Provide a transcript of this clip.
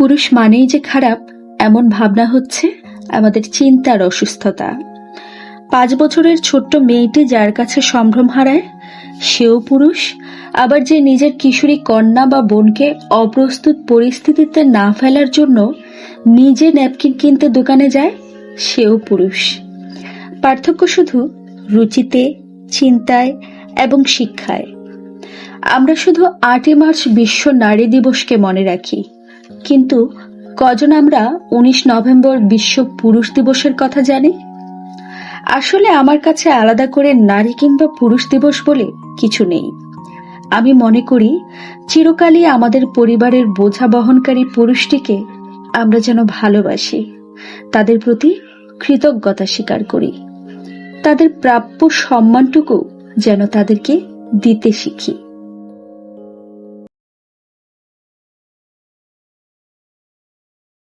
পুরুষ মানেই যে খারাপ, এমন ভাবনা হচ্ছে আমাদের চিন্তার অসুস্থতা। পাঁচ বছরের ছোট্ট মেয়েটি যার কাছে সম্ভ্রম হারায়, সেও পুরুষ। আবার যে নিজের কিশোরী কন্যা বা বোনকে অপ্রস্তুত পরিস্থিতিতে না ফেলার জন্য নিজে ন্যাপকিন কিনতে দোকানে যায়, সেও পুরুষ। পার্থক্য শুধু রুচিতে, চিন্তায় এবং শিক্ষায়। আমরা শুধু আটই মার্চ বিশ্ব নারী দিবসকে মনে রাখি। কিন্তু কজন আমরা উনিশ নভেম্বর বিশ্ব পুরুষ দিবসের কথা জানি? আসলে আমার কাছে আলাদা করে নারী কিংবা পুরুষ দিবস বলে কিছু নেই। আমি মনে করি, চিরকালই আমাদের পরিবারের বোঝা বহনকারী পুরুষটিকে আমরা যেন ভালোবাসি। তাদের প্রতি কৃতজ্ঞতা স্বীকার করি। তাদের প্রাপ্য সম্মানটুকু যেন তাদেরকে দিতে শিখি।